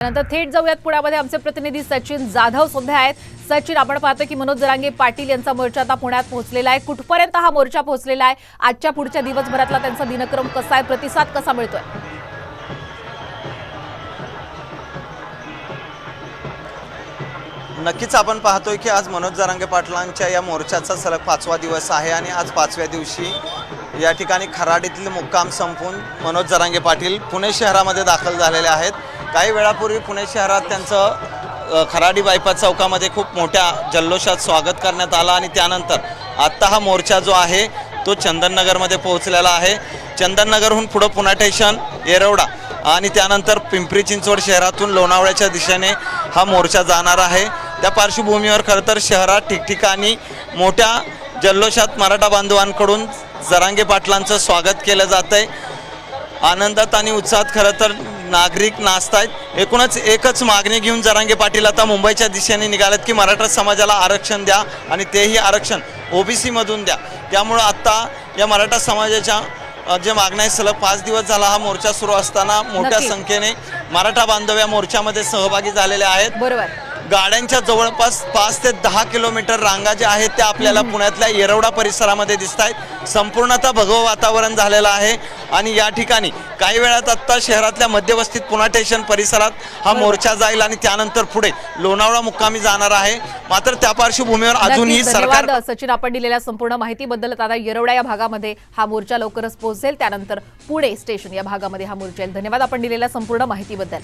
नंतर थेट जाऊयात पुण्यामध्ये. आमचे प्रतिनिधी सचिन जाधव सुद्धा आहेत. सचिन आपण पाहतो की मनोज जरांगे पाटील यांचा मोर्चा आता पुण्यात पोहोचलेला आहे. कुठपर्यंत हा मोर्चा पोहोचलेला आहे? आजच्या पुढच्या दिवसभरातला त्यांचा दिनक्रम कसा आहे? प्रतिसाद कसा मिळतोय? नक्कीच आपण पाहतोय की आज मनोज जरांगे पाटलांच्या या मोर्चाचा सलग पाचवा दिवस आहे आणि आज पाचव्या दिवशी या ठिकाणी खराडीतील मुक्काम संपून मनोज जरांगे पाटील पुणे शहरामध्ये दाखल झालेले आहेत. काही वेळापूर्वी पुणे शहरात त्यांचं खराडी बायपास चौकामध्ये खूप मोठ्या जल्लोषात स्वागत करण्यात आलं आणि त्यानंतर आत्ता हा मोर्चा जो आहे तो चंदननगरमध्ये पोहोचलेला आहे. चंदननगरहून पुढं पुणा स्टेशन येरवडा आणि त्यानंतर पिंपरी चिंचवड शहरातून लोणावळ्याच्या दिशेने हा मोर्चा जाणार आहे. त्या पार्श्वभूमीवर खरं तर शहरात ठिकठिकाणी मोठ्या जल्लोषात मराठा बांधवांकडून जरांगे पाटलांचं स्वागत केलं जात आहे आनंदात आणि उत्साहात खरं तर नागरिक नाचतायत. एकूणच एकच मागणी घेऊन जरांगे पाटील आता मुंबईच्या दिशेने निघालेत की मराठा समाजाला आरक्षण द्या आणि तेही आरक्षण ओबीसीमधून द्या. त्यामुळं आत्ता या मराठा समाजाच्या जे मागण्या आहेत सलग पाच दिवस झाला हा मोर्चा सुरू असताना मोठ्या. संख्येने मराठा बांधव या मोर्चामध्ये सहभागी झालेले आहेत. बरोबर. गाड्यांच्या जवळपास पाच ते दहा किलोमीटर रांगा ज्या आहेत त्या आपल्याला पुण्यातल्या येरवडा परिसरामध्ये दिसत आहेत. संपूर्णतः भगवं वातावरण झालेलं आहे. आणि या ठिकाणी काही वेळात आत्ता शहरातल्या मध्यवस्तीत पुणा स्टेशन परिसरात हा मोर्चा जाईल आणि त्यानंतर पुढे लोणावळा मुक्कामी जाणार आहे. मात्र त्या पार्श्वभूमीवर अजूनही. सरकार सचिन. आपण दिलेल्या संपूर्ण माहितीबद्दल आता येरवडा या भागामध्ये हा मोर्चा लवकरच पोहोचेल. त्यानंतर पुणे स्टेशन या भागामध्ये हा मोर्चा येईल. धन्यवाद आपण दिलेल्या संपूर्ण माहितीबद्दल.